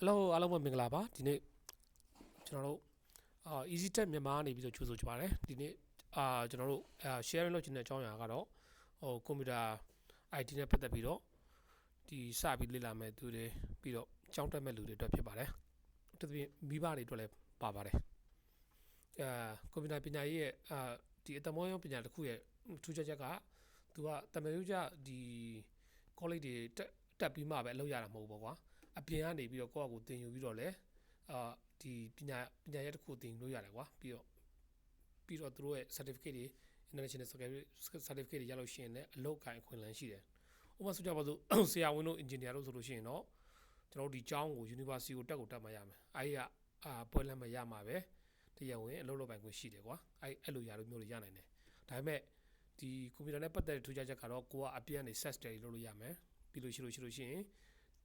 Hello အားလုံးပဲမင်္ဂလာပါဒီနေ့ကျွန်တော်တို့အာ Easy Tech မြန်မာကနေပြီးတော့ကြိုဆိုကြပါတယ်ဒီနေ့အာကျွန်တော်တို့အာ sharing လုပ်ချင်တဲ့အကြောင်းအရာကတော့ဟိုကွန်ပျူတာ IT နဲ့ပတ်သက်ပြီးတော့ဒီစပြီးလေ့လာမဲ့သူတွေပြီးတော့ကြောင်းတက်မဲ့လူတွေအတွက်ဖြစ်ပါတယ်တကယ်မိဘတွေအတွက်လည်းပါပါတယ်အာကွန်ပျူတာပညာရေးရဲ့အာဒီအတမောရောပညာတစ်ခုရဲ့ထူးခြားချက်ကသူကတမန်ရိုးကြဒီ college တွေတက်တက်ပြီးမှပဲအလုပ်ရတာမဟုတ်ဘူးပေါ့ကွာ အပြင်ကနေပြီးတော့ကိုယ့်အကူတင်ယူပြီးတော့လဲအာဒီပညာပညာရပ်တစ်ခုတင်လို့ရတယ်ကွာပြီးတော့ပြီးတော့သူတို့ရဲ့ certificate တွေ international certificate တွေရလို့ရှိရင်လည်းအလုပ်ကိုင်အခွင့်အလမ်းရှိတယ်ဥပမာဆိုကြပါစို့ဆရာဝန်တို့ engineer တို့ဆိုလို့ရှိရင်တော့ကျွန်တော်တို့ဒီကျောင်းကို university ကိုတက်ကိုတက်မှရမယ်အဲဒီကအာပွဲလက်မှရမှာပဲတရားဝင်အလုပ်လုပ်ပိုင်ခွင့်ရှိတယ်ကွာအဲအဲ့လိုຢာလို့မျိုးတွေရနိုင်တယ်ဒါပေမဲ့ဒီကွန်ပျူတာနဲ့ပတ်သက်တဲ့ထူးခြားချက်ကတော့ကိုကအပြင်ကနေ set study လုပ်လို့ရမယ်ပြီးလို့ရှိလို့ရှိလို့ရှိရင်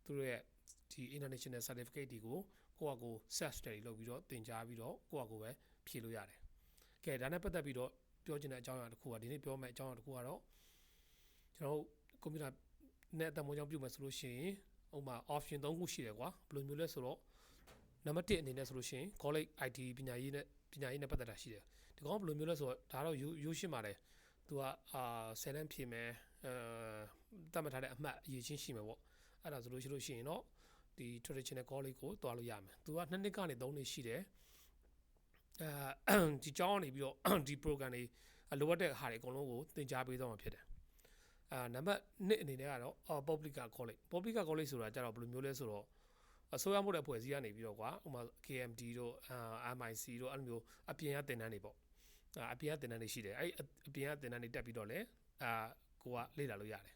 သူတို့ရဲ့ ဒီ international certificate တွေကိုကိုယ့်အကို self study လုပ်ပြီးတော့သင်ကြားပြီးတော့ကိုယ့်အကိုပဲဖြည့်လို့ရတယ်။ကဲဒါနဲ့ပတ်သက်ပြီးတော့ပြောချင်တဲ့အကြောင်းအရာတစ်ခုကဒီနေ့ပြောမယ့်အကြောင်းအရာတစ်ခုကတော့ကျွန်တော်တို့ကွန်ပျူတာနဲ့အတမွန်ကြောင့်ပြုမယ်ဆိုလို့ရှိရင်ဥပမာ option 3ခုရှိတယ်ကွာဘယ်လိုမျိုးလဲဆိုတော့နံပါတ်1အနေနဲ့ဆိုလို့ရှိရင် college IT ပညာရေးနဲ့ပညာရေးနဲ့ပတ်သက်တာရှိတယ်ဒီကောင်ဘယ်လိုမျိုးလဲဆိုတော့ဒါတော့ရိုးရိုးရှင်းပါတယ်သူကအာ10တန်းဖြည့်မယ်အဲတတ်မှတ်ထားတဲ့အမှတ်အရေးချင်းရှိမယ်ပေါ့အဲ့ဒါဆိုလို့ရှိလို့ရှိရင်တော့ ဒီ traditional college ကိုတွားလို့ရမယ်သူက2နှစ်ကနေ3နှစ်ရှိတယ်အဲဒီကျောင်းကနေပြီးတော့ဒီ program တွေလိုအပ်တဲ့ဟာတွေအကုန်လုံးကိုသင်ကြားပေးသွားမှာဖြစ်တယ်အာနံပါတ်1အနေနဲ့ကတော့ public college public college ဆိုတာကြတော့ဘယ်လိုမျိုးလဲဆိုတော့အစိုးရမှုတဲ့ဖွဲ့စည်းကနေပြီးတော့ကွာဥပမာ KMD တို့ MIC တို့အဲ့လိုမျိုးအပြင်ကသင်တန်းတွေပေါ့အပြင်ကသင်တန်းတွေရှိတယ်အဲ့အပြင်ကသင်တန်းတွေတက်ပြီးတော့လေအာကိုကလေ့လာလို့ရတယ်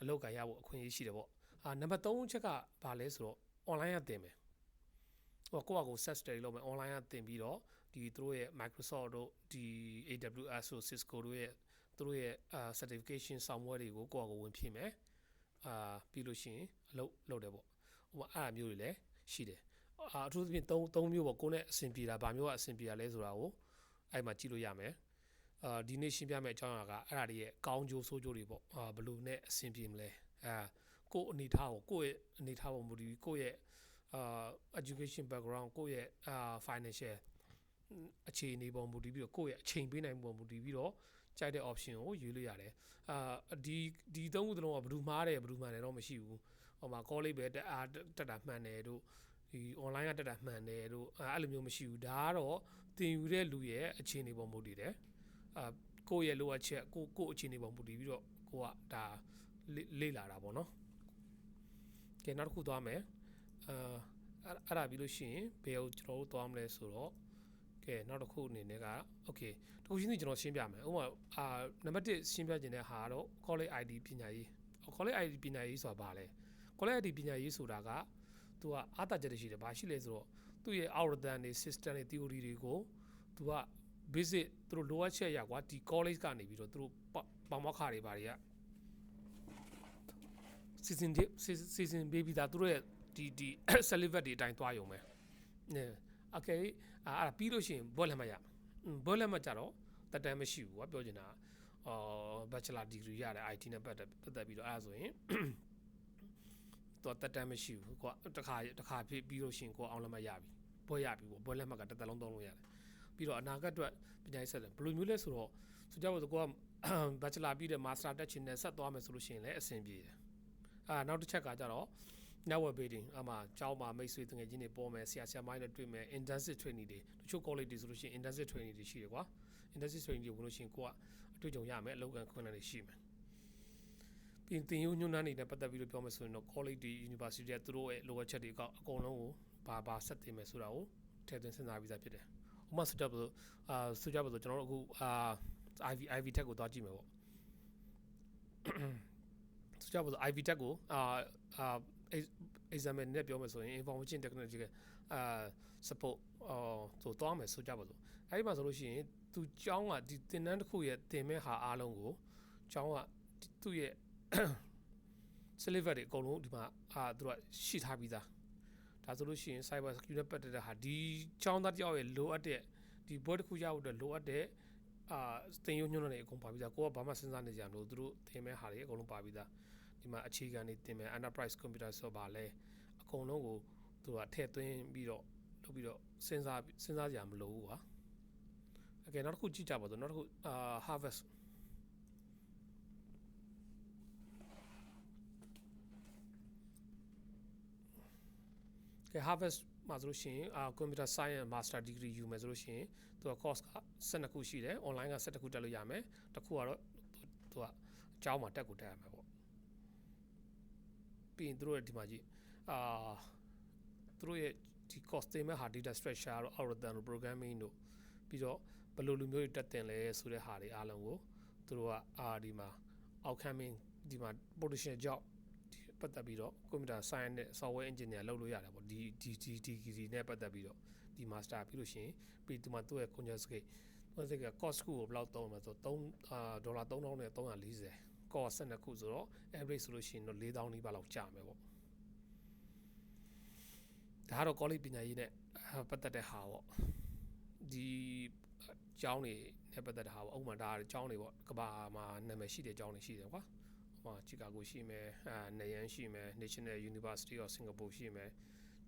အလောက်ကန်ရဖို့အခွင့်အရေးရှိတယ်ပေါ့ အာနံပါတ်3ချက်ကဘာလဲဆိုတော့ online ကသင်မယ်ဟိုကိုယ့်အကို set study လုပ်မယ် online ကသင်ပြီးတော့ဒီသူတို့ရဲ့ Microsoft တို့ဒီ AWS တို့ Cisco တို့ရဲ့သူတို့ရဲ့အာ certification ဆောင်းပွဲတွေကိုကိုယ့်အကိုဝင်ဖြည့်မယ်အာပြီးလို့ရှိရင်အလုပ်လုပ်တယ်ပေါ့ဟိုအဲ့အမျိုးတွေလည်းရှိတယ်အာအထူးသဖြင့်3 3မျိုးပေါ့ကိုယ်နဲ့အဆင်ပြေတာဗာမျိုးကအဆင်ပြေတာလဲဆိုတာကိုအဲ့မှာကြည့်လို့ရမယ်အာဒီနေ့ရှင်းပြမယ့်အကြောင်းအရာကအဲ့ဒါတွေရဲ့ကောင်းကျိုးဆိုးကျိုးတွေပေါ့အာဘယ်လိုနဲ့အဆင်ပြေမလဲအာ ကိုယ့်အနေထားကိုကိုယ့်ရဲ့အနေထားပုံမူတည်ပြီးကိုယ့်ရဲ့အာ education background ကိုယ့်ရဲ့အာ financial အခြေအနေပုံမူတည်ပြီးတော့ကိုယ့်ရဲ့အချိန်ပေးနိုင်ပုံမူတည်ပြီးတော့ကြိုက်တဲ့ option ကိုရွေးလို့ရတယ်အာဒီဒီသုံးခုသလုံးကဘယ်သူမှားတယ်ဘယ်သူမှန်တယ်တော့မရှိဘူးဟိုမှာ college ပဲတက်အားတက်တာမှန်တယ်တို့ဒီ online ကတက်တာမှန်တယ်တို့အဲ့လိုမျိုးမရှိဘူးဒါကတော့သင်ယူတဲ့လူရဲ့အခြေအနေပုံမူတည်တယ်အာကိုယ့်ရဲ့လိုအပ်ချက်ကိုကိုအခြေအနေပုံမူတည်ပြီးတော့ကိုကဒါလေ့လာတာပေါ့နော် ကဲနောက်တစ်ခုသွားမယ်အာအဲ့ဒါပြီးလို့ရှိရင်ဘယ်ကိုကျွန်တော်တို့သွားမလဲဆိုတော့ကဲနောက်တစ်ခုအနေနဲ့က okay တခုချင်းစီကျွန်တော်ရှင်းပြမယ်ဥပမာအာနံပါတ်1ရှင်းပြခြင်းတဲ့ဟာတော့ college ID ပညာရေး college ID ပညာရေးဆိုတာဘာလဲ college ID ပညာရေးဆိုတာကသူကအားတကြတဲ့ရှိတယ်ဘာရှိလဲဆိုတော့သူ့ရဲ့ algorithm တွေ system တွေ theory တွေကိုသူက basic သူတို့လိုအပ်ချက်ရကွာဒီ college ကနေပြီးတော့သူတို့ပေါင်မောက်ခါတွေဘာတွေက season season baby ဒါသူတို့ရဲ့ဒီဒီ celebrate တွေအတိုင်းသွားရုံပဲနဲโอเคအဲ့ဒါပြီးလို့ရှိရင်ဘောလက်မှတ်ရဘောလက်မှတ်ကြတော့တက်တမ်းမရှိဘူးကွာပြောချင်တာအော် bachelor degree ရတယ် IT နဲ့ပတ်သက်ပတ်သက်ပြီးတော့အဲ့ဒါဆိုရင်တော့တက်တမ်းမရှိဘူးကွာတခါတခါဖြစ်ပြီးလို့ရှိရင်ကိုအောင်လက်မှတ်ရပြီဘွဲရပြီပေါ့ဘွဲလက်မှတ်ကတစ်သက်လုံးသုံးလို့ရတယ်ပြီးတော့အနာဂတ်အတွက်ပညာရေးဆက်တယ်ဘယ်လိုမျိုးလဲဆိုတော့ဆိုကြပါစို့ကိုက bachelor ပြီးတဲ့ master တက်ချင်တဲ့ဆက်သွားမယ်ဆိုလို့ရှိရင်လည်းအဆင်ပြေတယ် အာနောက်တစ်ချက်ကကြတော့ network building အမှကျောင်းမှာမိတ်ဆွေတငယ်ချင်းတွေပေါ်မယ်ဆရာဆရာမိုင်းတွေတွေ့မယ် intensive training တွေတချို့ college တွေဆိုလို့ရှိရင် intensive training တွေရှိတယ်ကွာ intensive training တွေဝင်လို့ရှိရင်ကိုကအတွေ့အကြုံရမယ်အလုပ်ကခွင့်တွေရှိမယ်ပြီးတင်ယူညွှန်းနှန်းနေတဲ့ပတ်သက်ပြီးတော့ပြောမယ်ဆိုရင်တော့ college တွေ university တွေသူတို့ရဲ့လိုအပ်ချက်တွေကအကုန်လုံးကိုဘာဘာဆက်တင်မယ်ဆိုတာကိုထည့်သွင်းစဉ်းစားပြီးသားဖြစ်တယ်။ဥပမာဆိုကြပါစို့အာဆိုကြပါစို့ကျွန်တော်တို့အခုအာ IV IV tech ကိုသွားကြည့်မယ်ပေါ့။ ဆိုကြပါစို့ IV tech ကိုအာအာ example နဲ့ပြောမယ်ဆိုရင် information technology ကအာ support အော်ဆိုသွားမယ်ဆိုကြပါစို့အဲ့ဒီမှာဆိုလို့ရှိရင်သူကျောင်းကဒီသင်တန်းတစ်ခုရဲ့သင်မဲ့ဟာအားလုံးကိုကျောင်းကသူ့ရဲ့ syllabus တွေအကုန်လုံးဒီမှာအာသူကရှိထားပြီးသားဒါဆိုလို့ရှိရင် cyber security နဲ့ပတ်သက်တဲ့ဟာဒီကျောင်းသားတယောက်ရဲ့လိုအပ်တဲ့ဒီဘွဲတစ်ခုရဖို့အတွက်လိုအပ်တဲ့အာသင်ယူညွှန်းတွေအကုန်ပါပြီးသားကိုကဘာမှစဉ်းစားနေကြမလို့သူတို့သင်မဲ့ဟာတွေအကုန်လုံးပါပြီးသား ဒီမှာအခြေခံတွေသင်မယ် enterprise computer ဆိုပါလဲအကုန်လုံးကို သူကထည့်သွင်းပြီးတော့လုပ်ပြီးတော့စဉ်းစားစဉ်းစားကြမလို့ကွာโอเคနောက်တစ်ခုကြည့်ကြပါတော့နောက်တစ်ခုအာ harvest ကဲ harvest မှာဆိုလို့ရှိရင်အာ computer science master degree ယူမယ်ဆိုလို့ရှိရင်သူက course က12ခုရှိတယ် online က12ခုတက်လို့ရမယ်တစ်ခုကတော့သူကအကျောင်းမှာတက်ကိုတက်ရမယ်ပေါ့ ့ ပြီးရင်သူတို့ရဲ့ဒီမှာကြည့်အာသူတို့ရဲ့ဒီ course သင်မဲ့ဟာ data structure တို့ algorithm တို့ programming တို့ပြီးတော့ဘယ်လိုလူမျိုးတွေတက်တင်လဲဆိုတဲ့ဟာတွေအားလုံးကိုသူတို့ကအာဒီမှာ outcoming ဒီမှာ potential job ပတ်သက်ပြီးတော့ computer science နဲ့ software engineer လုပ်လို့ရတယ်ပေါ့ဒီဒီဒီဒီဒီဒီနဲ့ပတ်သက်ပြီးတော့ဒီ master ပြီးလို့ရှိရင်ပြီးဒီမှာသူ့ရဲ့ conjugate သူက cost ခုကိုဘယ်လောက်သုံးမလဲဆိုတော့3အာဒေါ်လာ3000နဲ့340 cost 12ခုဆိုတော့ average ဆိုလို့ရှိရင်တော့4000နီးပါးလောက်ကျမယ်ပေါ့ဒါကတော့ college ပညာရေးနဲ့ပတ်သက်တဲ့ဟာပေါ့ဒီကျောင်းတွေနဲ့ပတ်သက်တဲ့ဟာပေါ့ဥပမာဒါကျောင်းတွေပေါ့ကဘာမှာနာမည်ရှိတဲ့ကျောင်းတွေရှိတယ်ကွာဟိုချီကာဂိုရှိမယ်အာနေရန်ရှိမယ် National University of Singapore ရှိမယ်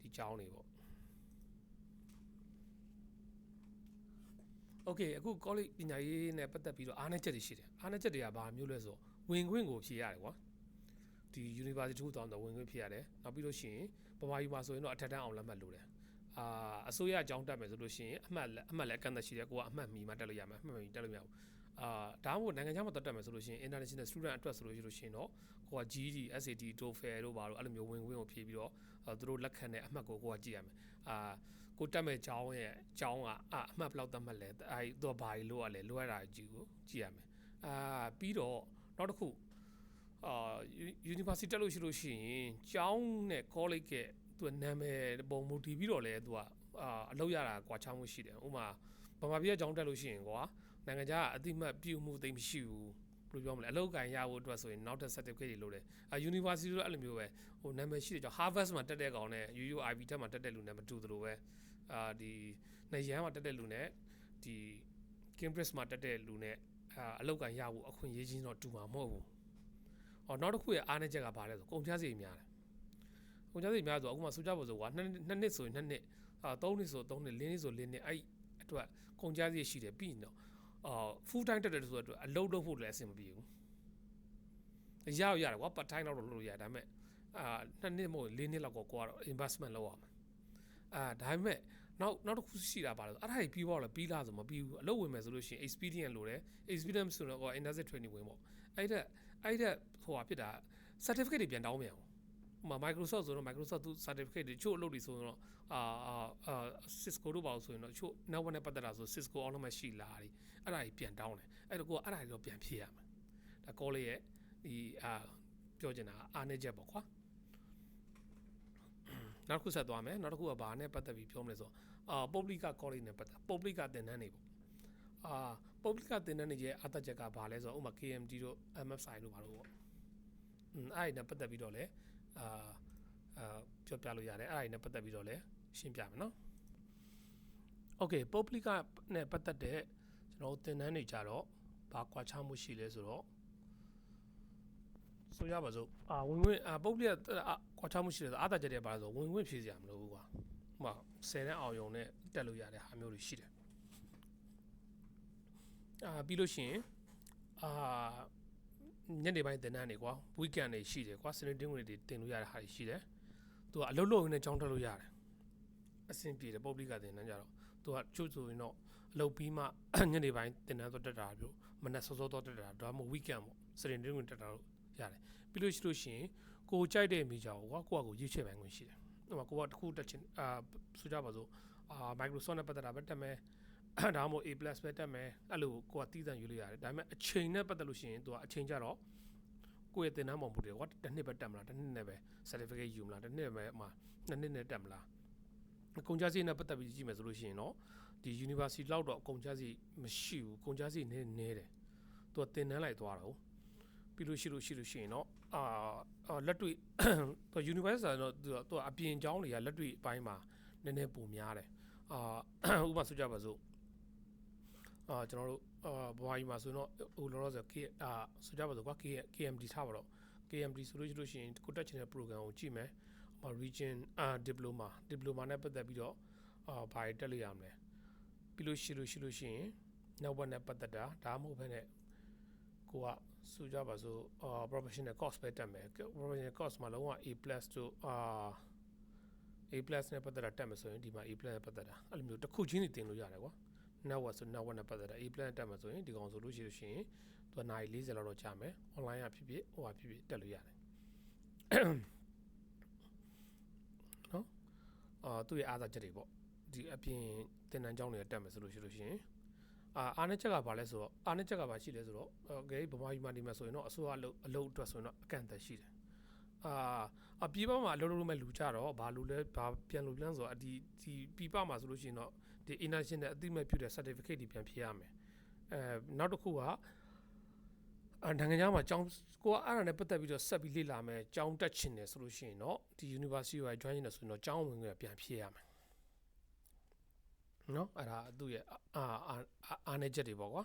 ဒီကျောင်းတွေပေါ့ Okay အခု college ပညာရေးနဲ့ပတ်သက်ပြီးတော့အားနည်းချက်တွေရှိတယ်အားနည်းချက်တွေကဘာမျိုးလဲဆိုတော့ ဝင်ခွင့်ကိုဖြေရတယ်ကွာဒီ university တစ်ခုတောင်းတော့ဝင်ခွင့်ဖြေရတယ်နောက်ပြီးလို့ရှိရင်ပမာယူမှာဆိုရင်တော့အထက်တန်းအောင်လက်မှတ်လိုတယ်အာအစိုးရအကြောင်းတက်မယ်ဆိုလို့ရှိရင်အမှတ်လည်းအမှတ်လည်းအကန့်အသတ်ရှိတယ်ကိုကအမှတ်မီမှတက်လို့ရမယ်အမှတ်မီတက်လို့မရဘူးအာဒါမှမဟုတ်နိုင်ငံခြားမှာတက်တက်မယ်ဆိုလို့ရှိရင် international student အတွက်ဆိုလို့ရှိလို့ရှိရင်တော့ကိုက GED SAT TOEFL တို့ဘာလို့အဲ့လိုမျိုးဝင်ခွင့်ကိုဖြေပြီးတော့သူတို့လက်ခံတဲ့အမှတ်ကိုကိုကကြည့်ရမယ်အာကိုတက်မဲ့ကျောင်းရဲ့ကျောင်းကအအမှတ်ဘယ်လောက်တတ်မှတ်လဲအဲသူကဘာကြီးလို့ရလဲလိုရတာကြီးကိုကြည့်ရမယ်အာပြီးတော့ နောက်တစ်ခုအာ university တက်လို့ရှိလို့ရှိရင်ကျောင်းနဲ့ college ကသူကနာမည်ပုံမူတည်ပြီးတော့လဲသူကအာအလုပ်ရတာကွာချောင်းမှုရှိတယ်ဥပမာဗမာပြည်ကကျောင်းတက်လို့ရှိရင်ကွာနိုင်ငံခြားကအတိမတ်ပြုမှုသိမ်းမရှိဘူးဘယ်လိုပြောမလဲအလုပ်ကန်ရဖို့အတွက်ဆိုရင်နောက်ထပ် certificate တွေလိုတယ်အဲ university တို့အဲ့လိုမျိုးပဲဟိုနာမည်ရှိတဲ့ကြောင့် Harvard မှာတက်တဲ့ကောင်နဲ့ UUIB တက်မှာတက်တဲ့လူနဲ့မတူသလိုပဲအာဒီနေရန်မှာတက်တဲ့လူနဲ့ဒီ Cambridge မှာတက်တဲ့လူနဲ့ အာအလောက်ကန်ရဖို့အခွင့်အရေးချင်းတော့တူမှာမဟုတ်ဘူး။အော်နောက်တစ်ခုရဲ့အားနည်းချက်ကဘာလဲဆိုကုန်ကျစရိတ်များတယ်။ကုန်ကျစရိတ်များဆိုအခုမှဆိုကြပါစို့ကွာနှစ်နှစ်နှစ်ဆိုရင်နှစ်နှစ်အာသုံးနှစ်ဆိုသုံးနှစ်လေးနှစ်ဆိုလေးနှစ်အဲ့အတွက်ကုန်ကျစရိတ်ရှိတယ်ပြီးရင်တော့အာ full time တက်တဲ့ဆိုတော့အလုပ်လုပ်ဖို့လည်းအဆင်မပြေဘူး။ရရရတယ်ကွာ part time တော့လုပ်လို့ရတယ်ဒါပေမဲ့အာနှစ်နှစ်မဟုတ်လေးနှစ်လောက်ကိုကိုကတော့ investment လုပ်ရမှာ။အာဒါပေမဲ့ နောက်နောက်တစ်ခုရှိတာပါလို့အဲ့ဒါကြီးပြီးတော့လည်းပြီးလားဆိုမပြီးဘူးအလုပ်ဝင်မယ်ဆိုလို့ရှိရင် experience လိုတယ် experience ဆိုတော့ industry training ဝင်ပေါ့အဲ့ဒါအဲ့ဒါဟိုဟာဖြစ်တာ certificate တွေပြန်တောင်းမြန်အောင်ဟိုမှာ Microsoft ဆိုတော့ Microsoft သူ certificate တွေချို့အလုပ်တွေဆိုတော့အာအာ Cisco တို့ပါလို့ဆိုရင်တော့ချို့ network နဲ့ပတ်သက်တာဆို Cisco autonomous ရှိလားအဲ့ဒါကြီးပြန်တောင်းတယ်အဲ့တော့ကိုကအဲ့ဒါကြီးတော့ပြန်ဖြည့်ရမယ်ဒါ call လေးရဲ့ဒီအာပြောချင်တာအားနေချက်ပေါ့ကွာ နောက်တစ်ခုဆက်သွားမယ်နောက်တစ်ခုကဘာနဲ့ပတ်သက်ပြီးပြောမလဲဆိုတော့အာပုပ္ပလိက college နဲ့ပတ်သက်ပုပ္ပလိကသင်တန်းတွေပေါ့အာပုပ္ပလိကသင်တန်းတွေရဲ့အသက်ချက်ကဘာလဲဆိုတော့ဥပမာ KMD တို့ MFI တို့ဘာလို့ပေါ့อืมအဲ့ဒီနဲ့ပတ်သက်ပြီးတော့လည်းအာအာပြောပြလို့ရတယ်အဲ့ဒီနဲ့ပတ်သက်ပြီးတော့လည်းရှင်းပြမယ်နော်โอเคပုပ္ပလိကနဲ့ပတ်သက်တဲ့ကျွန်တော်သင်တန်းတွေကြတော့ဘာကွာခြားမှုရှိလဲဆိုတော့ ဆိုရပါစို့အာဝင်ဝင်အာပုတ်ပြက်ကွာခြားမှုရှိတယ်ဆိုအာသာချက်တွေပါဆိုဝင်ဝင်ဖြည့်စရာမလိုဘူးကွာဟိုမှာ10နဲ့အောင်ယုံနဲ့တက်လို့ရတဲ့ဟာမျိုးတွေရှိတယ်အာပြီးလို့ရှိရင်အာညနေပိုင်းတင်တန်းနေကွာ weekend တွေရှိတယ်ကွာစနေတင်းဝင်တွေတင်လို့ရတဲ့ဟာတွေရှိတယ်သူကအလုပ်လုပ်ရင်းနဲ့ကြောင်းတက်လို့ရတယ်အဆင်ပြေတယ်ပုတ်လိကတင်တန်းကြတော့သူကချုပ်ဆိုရင်တော့အလုပ်ပြီးမှညနေပိုင်းတင်တန်းတော့တက်တာမျိုးမနက်စောစောတော့တက်တာဒါမှမဟုတ် weekend ပေါ့စနေတင်းဝင်တက်တာလို့ ရတယ်ပြီးလို့ရှိလို့ရှိရင်ကိုကြိုက်တဲ့မိကြောကွာကိုကကိုရွေးချယ်ပိုင်ခွင့်ရှိတယ်ဟိုမှာကိုကတစ်ခုတက်ချင်အာဆိုကြပါစို့အာ Microsoft နဲ့ပတ်သက်တာပဲတက်မယ်ဒါမှမဟုတ် A+ ပဲတက်မယ်အဲ့လိုကိုကတီးတန့်ယူလို့ရတယ်ဒါပေမဲ့အချိန်နဲ့ပတ်သက်လို့ရှိရင်သူကအချိန်ကြတော့ကိုယ့်ရဲ့သင်တန်းပုံမှုတွေကွာတစ်နှစ်ပဲတက်မလားတစ်နှစ်နဲ့ပဲ certificate ယူမလားတစ်နှစ်ပဲမှာနှစ်နှစ်နဲ့တက်မလားအကုန်ကြစီနဲ့ပတ်သက်ပြီးကြည့်မယ်ဆိုလို့ရှိရင်တော့ဒီ university လောက်တော့အကုန်ကြစီမရှိဘူးအကုန်ကြစီနည်းနည်းတယ်သူကသင်တန်းလိုက်သွားတာဟုတ် ပြီးလို့ရှိလို့ရှိလို့ရှိရင်တော့အာလက်တွေ့သူ university ဆိုတော့သူသူအပြင်ကျောင်းတွေကလက်တွေ့အပိုင်းမှာနည်းနည်းပုံများတယ်အာဥပမာဆိုကြပါစို့အာကျွန်တော်တို့အာဘဝကြီးမှာဆိုတော့ဟိုလောလောဆယ် K အာဆိုကြပါစို့ကွာ K KMD ထားပါတော့ KMD ဆိုလို့ရှိလို့ရှိရင်ကိုတက်ချင်တဲ့ program ကိုကြည့်မယ်ဟ region အာ diploma diploma နဲ့ပတ်သက်ပြီးတော့အာဘာတွေတက်လို့ရမလဲပြီးလို့ရှိလို့ရှိလို့ရှိရင် network နဲ့ပတ်သက်တာဒါမှမဟုတ်ဘဲနဲ့ကိုက ဆိုကြပါစို့အာ professional course ပဲတက်မယ် professional course မှာလုံးဝ A+ တို့အာ A+ နဲ့ပတ်သက်တာတက်မယ်ဆိုရင်ဒီမှာ A+ နဲ့ပတ်သက်တာအဲ့လိုမျိုးတစ်ခုချင်းနေတင်လို့ရတယ်ကွာ network ဆို network နဲ့ပတ်သက်တာ A+ နဲ့တက်မယ်ဆိုရင်ဒီကောင်ဆိုလို့ရှိလို့ရှိရင်သူကနိုင်40လောက်တော့ကြာမယ် online ကဖြစ်ဖြစ်ဟိုဟာဖြစ်ဖြစ်တက်လို့ရတယ်နော်အာသူ့ရဲ့အားသာချက်တွေပေါ့ဒီအပြင်တင်တန်းကျောင်းတွေတက်မယ်ဆိုလို့ရှိလို့ရှိရင် အာအားနဲ့ချက်ကဘာလဲဆိုတော့အားနဲ့ချက်ကဘာရှိလဲဆိုတော့ဂရိဗမာပြည်မှာနေမှာဆိုရင်တော့အစိုးရအလုပ်အလုပ်အတွက်ဆိုရင်တော့အကန့်အသတ်ရှိတယ်အာအပြေးပေါ်မှာအလုပ်လုပ်မဲ့လူကြတော့ဘာလို့လဲဘာပြန်လို့ပြန်ဆိုတော့ဒီဒီပြပမှာဆိုလို့ရှိရင်တော့ဒီ international အသိမဲ့ပြုတဲ့ certificate တွေပြန်ဖြေရမယ်အဲနောက်တစ်ခုကနိုင်ငံခြားမှာကျောင်းကိုကအဲ့ဒါနဲ့ပတ်သက်ပြီးတော့ဆက်ပြီးလေ့လာမယ်ကျောင်းတက်ချင်တယ်ဆိုလို့ရှိရင်တော့ဒီ university ကို join နေတယ်ဆိုရင်တော့ကျောင်းဝင်ကပြန်ဖြည့်ရမယ် နော်အဲ့ဒါသူ့ရဲ့အာအာအားနေချက်တွေပေါ့ကွာ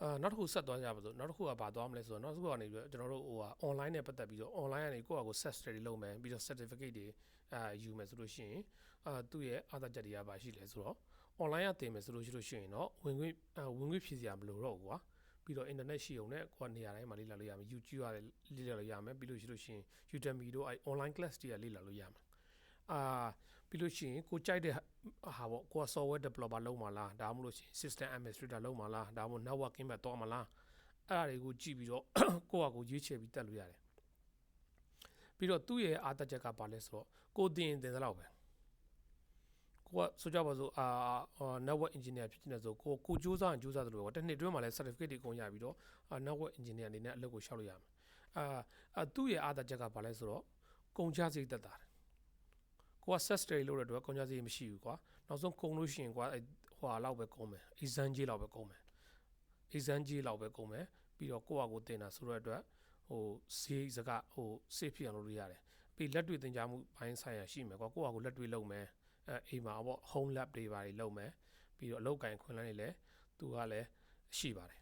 အာနောက်တစ်ခုဆက်သွားကြပါစို့နောက်တစ်ခုကဘာသွားမလဲဆိုတော့နောက်တစ်ခုကနေပြီးတော့ကျွန်တော်တို့ဟိုဟာ online နဲ့ပတ်သက်ပြီးတော့ online ကနေကိုယ့်အကို set study လုပ်မယ်ပြီးတော့ certificate တွေအာယူမယ်ဆိုလို့ရှိရင်အာသူ့ရဲ့အားသာချက်တွေကဘာရှိလဲဆိုတော့ online ကသင်မယ်ဆိုလို့ရှိလို့ရှိရင်တော့ဝင်ခွင့်အာဝင်ခွင့်ဖြည့်စရာမလိုတော့ဘူးကွာပြီးတော့ internet ရှိုံနဲ့ကိုယ်နေရာတိုင်းမှာလေ့လာလို့ရမယ် YouTube ရတယ်လေ့လာလို့ရမယ်ပြီးလို့ရှိလို့ရှိရင် Udemy တို့အဲ online class တွေကလေ့လာလို့ရမယ် အာပြီးလို့ရှိရင်ကိုကြိုက်တဲ့ဟာပေါ့ကိုက software developer လုပ်မှာလားဒါမှမဟုတ်ရှင် system administrator လုပ်မှာလားဒါမှမဟုတ် networking ပဲတော့မှာလားအဲ့ဒါတွေကိုကြည့်ပြီးတော့ကိုကကိုရွေးချယ်ပြီးတက်လို့ရတယ်ပြီးတော့သူ့ရဲ့အားတက်ချက်ကဘာလဲဆိုတော့ကိုတင်တင်သလောက်ပဲကိုကဆိုကြပါစို့အာ network engineer ဖြစ်နေဆိုကိုကိုစူးစမ်းစူးစမ်းသလိုပဲတစ်နှစ်တွင်းမှာလည်း certificate တွေကုန်ရပြီးတော့ network engineer အနေနဲ့အလုပ်ကိုရှောက်လို့ရမယ်အာသူ့ရဲ့အားတက်ချက်ကဘာလဲဆိုတော့ကုန်ကြစရိတ်တက်တာတယ် ကိုက set study လုပ်တဲ့အတွက်ကုန်ကြစရိတ်မရှိဘူးကွာနောက်ဆုံးကုန်လို့ရှိရင်ကွာဟွာလောက်ပဲကုန်မယ် exam ကြီးလောက်ပဲကုန်မယ် exam ကြီးလောက်ပဲကုန်မယ်ပြီးတော့ကိုယ့်အကိုတင်တာဆိုတော့အတွက်ဟိုဈေးစကဟို safe ဖြစ်အောင်လုပ်လို့ရတယ်ပြီးလက်တွေ့သင်ကြားမှုဘိုင်းဆိုင်ရာရှိမယ်ကွာကိုယ့်အကိုလက်တွေ့လုပ်မယ်အဲအိမ်မှာပေါ့ home lab တွေပါလုပ်မယ်ပြီးတော့အလုပ်ကင်ခွင့်လန်းတွေလည်းသူကလည်းရှိပါတယ်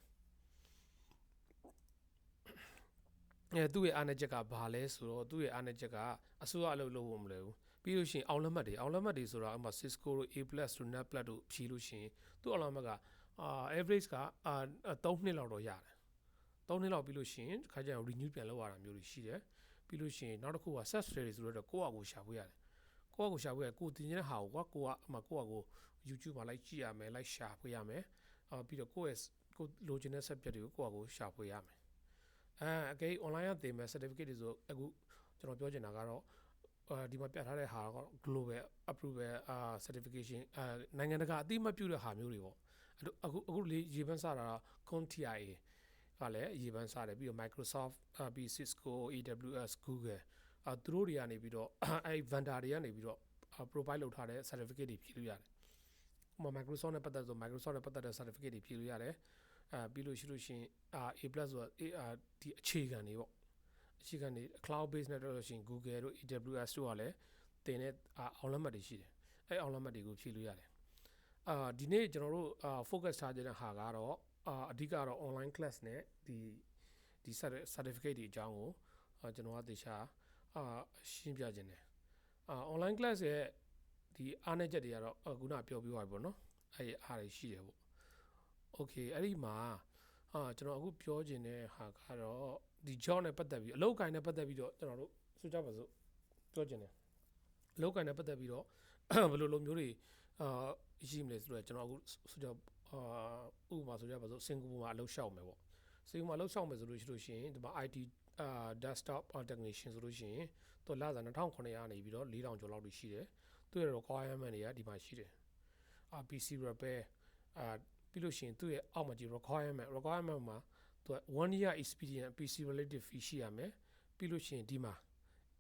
အဲသူ့ရဲ့အားနည်းချက်ကဘာလဲဆိုတော့သူ့ရဲ့အားနည်းချက်ကအစိုးရအလုပ်လုပ်ဖို့မလွယ်ဘူး ပြီးလို့ရှိရင်အောင်လက်မှတ်တွေအောင်လက်မှတ်တွေဆိုတာအမှ Cisco တို့ A+ တို့ Net+ တို့ဖြီးလို့ရှိရင်သူ့အောင်လက်မှတ်ကအာ average ကအာ3နှစ်လောက်တော့ရတယ်3နှစ်လောက်ပြီးလို့ရှိရင်ခါကျရင် renew ပြန်လုပ်ရတာမျိုးတွေရှိတယ်ပြီးလို့ရှိရင်နောက်တစ်ခုက set study ဆိုတော့ကိုယ့်အကိုရှာဖွေရတယ်ကိုယ့်အကိုရှာဖွေရကိုတင်နေတဲ့ဟာကိုကွာကိုကအမှကိုယ့်အကို YouTube မှာလိုက်ကြည့်ရမယ်လိုက်ရှာဖွေရမယ်အာပြီးတော့ကိုယ့်ရဲ့ကိုလိုချင်တဲ့ subject တွေကိုကိုယ့်အကိုရှာဖွေရမယ်အဲအကေ online ကသင်မယ် certificate တွေဆိုအခုကျွန်တော်ပြောချင်တာကတော့ အာဒီမှာပြထားတဲ့ဟာက global approval အာ certification အာနိုင်ငံတကာအသိအမှတ်ပြုတဲ့ဟာမျိုးတွေပေါ့အခုအခုလေးရေပန်းစားတာ CompTIA ကလည်းရေပန်းစားတယ်ပြီးတော့ Microsoft ပြီး Cisco AWS Google အာသူတို့တွေကနေပြီးတော့အဲ vendor တွေကနေပြီးတော့ provide လုပ်ထားတဲ့ certificate တွေဖြည့်လို့ရတယ်။ဥပမာ Microsoft နဲ့ပတ်သက်ဆို Microsoft နဲ့ပတ်သက်တဲ့ certificate တွေဖြည့်လို့ရတယ်။အာပြီးလို့ရှိလို့ရှိရင် A+ ဆိုတာဒီအခြေခံတွေပေါ့ အခြေခံတွေ cloud base နဲ့တော့လို့ရှိရင် Google တို့ AWS တို့ကလည်းတင်တဲ့အောင်လက်မှတ်တွေရှိတယ်အဲအောင်လက်မှတ်တွေကိုဖြည့်လို့ရတယ်အာဒီနေ့ကျွန်တော်တို့အာ focus ထားတဲ့ဟာကတော့အာအဓိကတော့ online class နဲ့ဒီဒီ certificate တွေအကြောင်းကိုအာကျွန်တော်ကသေချာအာရှင်းပြခြင်းတယ်အာ online class ရဲ့ဒီအားနည်းချက်တွေကတော့ခုနပြောပြသွားပြီပေါ့နော်အဲ့ဒီအားတွေရှိတယ်ပေါ့ okay အဲ့ဒီမှာအာကျွန်တော်အခုပြောခြင်းတဲ့ဟာကတော့ ဒီ job နဲ့ပတ်သက်ပြီးအလုပ်ကိုင်နဲ့ပတ်သက်ပြီးတော့ကျွန်တော်တို့ဆိုကြပါစို့ပြောခြင်းတယ်အလုပ်ကိုင်နဲ့ပတ်သက်ပြီးတော့ဘယ်လိုလိုမျိုးတွေအာရှိမလဲဆိုတော့ကျွန်တော်အခုဆိုကြအာဥပမာဆိုကြပါစို့စင်ကာပူမှာအလုပ်ရှောက်မယ်ပေါ့စင်ကာပူမှာအလုပ်ရှောက်မယ်ဆိုလို့ရှိလို့ရှိရင်ဒီမှာ IT အာ desktop technician ဆိုလို့ရှိရင်သူလာစား2900နေပြီးတော့4000ကျော်လောက်ရှိတယ်သူရဲ့ requirement တွေကဒီမှာရှိတယ်အာ PC repair အာပြီးလို့ရှိရင်သူ့ရဲ့အောက်မှာကြည့် requirement requirement မှာ သူက1 year experience PC related fee ရှိရမယ်ပြီးလို့ရှိရင်ဒီမှာ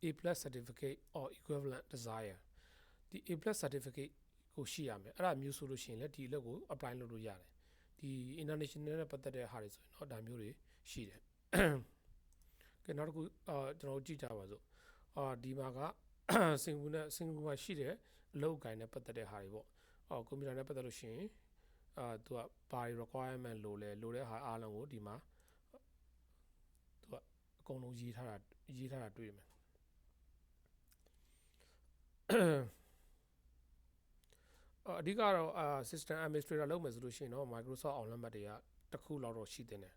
A+ certificate or equivalent desire ဒီ A+ certificate ကိုရှိရမယ်အဲ့ဒါမျိုးဆိုလို့ရှိရင်လည်းဒီအလုပ်ကို apply လုပ်လို့ရတယ်ဒီ international နဲ့ပတ်သက်တဲ့ဟာတွေဆိုရင်တော့ဒါမျိုးတွေရှိတယ်ကဲနောက်တစ်ခုအာကျွန်တော်ကြည့်ကြပါစို့အာဒီမှာကစင်ကာပူနဲ့စင်ကာပူမှာရှိတဲ့အလုပ်ကိုင်နဲ့ပတ်သက်တဲ့ဟာတွေပေါ့အော်ကွန်ပျူတာနဲ့ပတ်သက်လို့ရှိရင်အာသူကဘာ requirement လို့လဲလို့တဲ့ဟာအားလုံးကိုဒီမှာသူ ကအကုန်လုံးရေးထားတာရေးထားတာတွေ့မယ်အအဓိကတော့အာ system administrator လုပ်မယ်ဆိုလို့ရှိရင်တော့ Microsoft အောင်လက်မှတ်တွေကတစ်ခုလောက်တော့ရှိတင်တယ်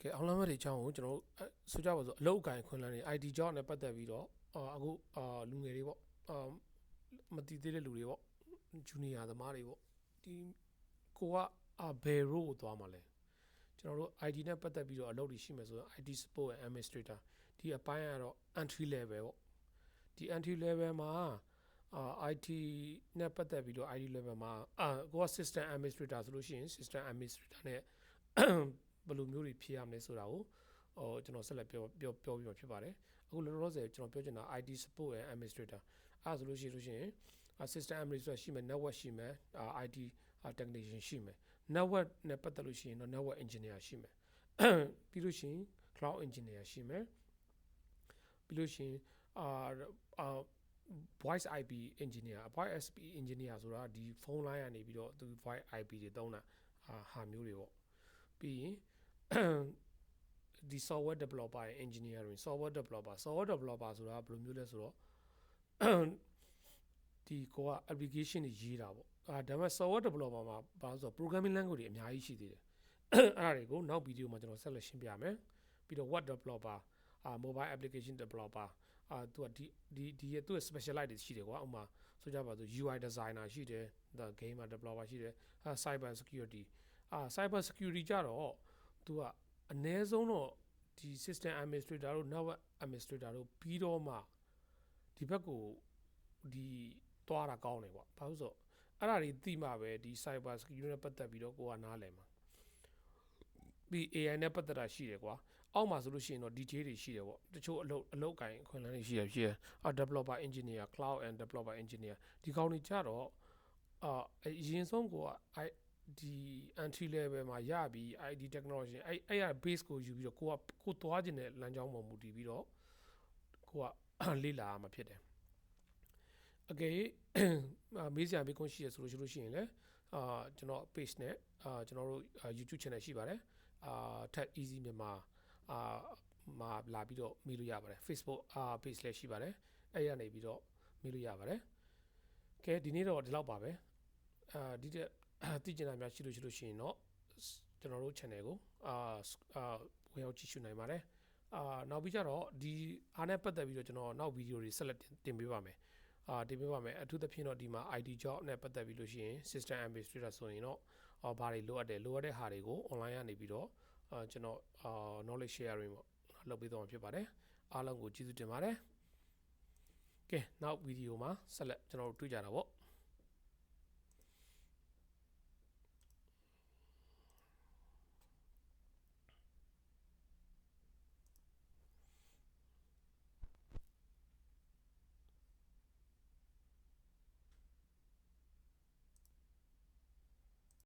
ကဲအောင်လက်မှတ်တွေအကြောင်းကိုကျွန်တော်တို့အဲဆိုကြပါစို့အလုပ်အကင်ခွင့်လန်းတွေ ID job နဲ့ပတ်သက်ပြီးတော့အာအခုအာလူငယ်တွေပေါ့အာမတည်သေးတဲ့လူတွေပေါ့ junior သမားတွေပေါ့ဒီကိုကအာဘယ် role ကိုသွားမှာလဲ ကျွန်တော်တို့ ID နဲ့ပတ်သက်ပြီးတော့အလုပ်တွေရှိမယ်ဆိုတော့ ID support and administrator ဒီအပိုင်းကတော့ entry level ပေါ့ဒီ entry level မှာအာ IT နဲ့ပတ်သက်ပြီးတော့ ID level မှာအာကိုက system administrator ဆိုလို့ရှိရင် system administrator နဲ့ဘယ်လိုမျိုးတွေဖြစ်ရမလဲဆိုတာကိုဟိုကျွန်တော်ဆက်လက်ပြောပြောပြောပြီးမှဖြစ်ပါတယ်အခုလောလောဆယ်ကျွန်တော်ပြောချင်တာ IT support and administrator အဲဒါဆိုလို့ရှိလို့ရှိရင် system administrator ရှိမယ် network ရှိမယ် IT technician ရှိမယ် network နဲ့ပတ်သက်လို့ရှိရင်တော့ network engineer ရှိမယ်ပြီးလို့ရှိရင် cloud engineer ရှိမယ်ပြီးလို့ရှိရင်အာအာ voice IP engineer voice IP engineer ဆိုတာဒီဖုန်းလိုင်းကနေပြီးတော့သူ voice IP တွေသုံးတာအာဟာမျိုးတွေပေါ့ပြီးရင်ဒီ software developer ရဲ့ engineering software developer software developer ဆိုတာဘယ်လိုမျိုးလဲဆိုတော့ဒီကိုက application တွေရေးတာပေါ့ အာဒါပေမဲ့ software developer မှာဘာလို့ဆိုတော့ programming language တွေအများကြီးရှိသေးတယ်အဲ့ဒါတွေကိုနောက်ဗီဒီယိုမှာကျွန်တော်ဆက်လက်ရှင်းပြမယ်ပြီးတော့ web developer အာ mobile application developer အာသူကဒီဒီဒီရဲ့သူ့ရဲ့ specialize တွေရှိတယ်ကွာဥပမာဆိုကြပါစို့ UI designer ရှိတယ် the gamer developer ရှိတယ်အာ cyber security အာ cyber security ကြတော့သူကအနည်းဆုံးတော့ဒီ system administrator တို့ network administrator တို့ပြီးတော့မှဒီဘက်ကိုဒီသွားတာကောင်းတယ်ကွာဘာလို့ဆိုတော့ အဲ့ဒါတွေသိမှပဲဒီ cyber security နဲ့ပတ်သက်ပြီးတော့ကိုကနားလည်မှာပြီး AI နဲ့ပတ်သက်တာရှိတယ်ကွာအောက်မှာဆိုလို့ရှိရင်တော့ DJ တွေရှိတယ်ပေါ့တချို့အလုပ်အလုပ်ကိုင်အခွင့်အလမ်းတွေရှိရရှိရအာ developer engineer cloud and developer engineer ဒီကောင်တွေကြတော့အာအရင်ဆုံးကိုက I ဒီ entry level မှာရပြီး ID technology အဲ့အဲ့ရ base ကိုယူပြီးတော့ကိုကကိုသွားခြင်းတဲ့လမ်းကြောင်းပေါ်မူတည်ပြီးတော့ကိုကလေ့လာရမှာဖြစ်တယ် အကယ်၍မေးစရာမေးခွန်းရှိရဆိုလို့ရှိလို့ရှိရင်လည်းအာကျွန်တော် page နဲ့အာကျွန်တော်တို့ YouTube channel ရှိပါတယ်အာ Tech Easy မြန်မာအာမှာလာပြီးတော့မေးလို့ရပါတယ် Facebook အာ page လည်းရှိပါတယ်အဲ့ရနေပြီးတော့မေးလို့ရပါတယ်ကဲဒီနေ့တော့ဒီလောက်ပါပဲအာဒီတဲ့သိကျင်တာများရှိလို့ရှိလို့ရှိရင်တော့ကျွန်တော်တို့ channel ကိုအာအာဝင်ရောက်ကြည့်ရှုနိုင်ပါတယ်အာနောက်ပြီးကြတော့ဒီအားနဲ့ပတ်သက်ပြီးတော့ကျွန်တော်နောက်ဗီဒီယိုတွေဆက်လက်တင်ပေးပါမယ် အာတင်ပေးပါမယ်အထူးသဖြင့်တော့ဒီမှာ ID job နဲ့ပတ်သက်ပြီးလို့ရှိရင် system administrator ဆိုရင်တော့အော်ဘာတွေလိုအပ်တယ်လိုအပ်တဲ့ဟာတွေကို online ကနေပြီးတော့အာကျွန်တော်အာ knowledge sharing ပေါ့လုပ်ပေးသွားမှာဖြစ်ပါတယ်အားလုံးကိုကျေးဇူးတင်ပါတယ်ကဲနောက်ဗီဒီယိုမှာဆက်လက်ကျွန်တော်တို့တွေ့ကြတာပေါ့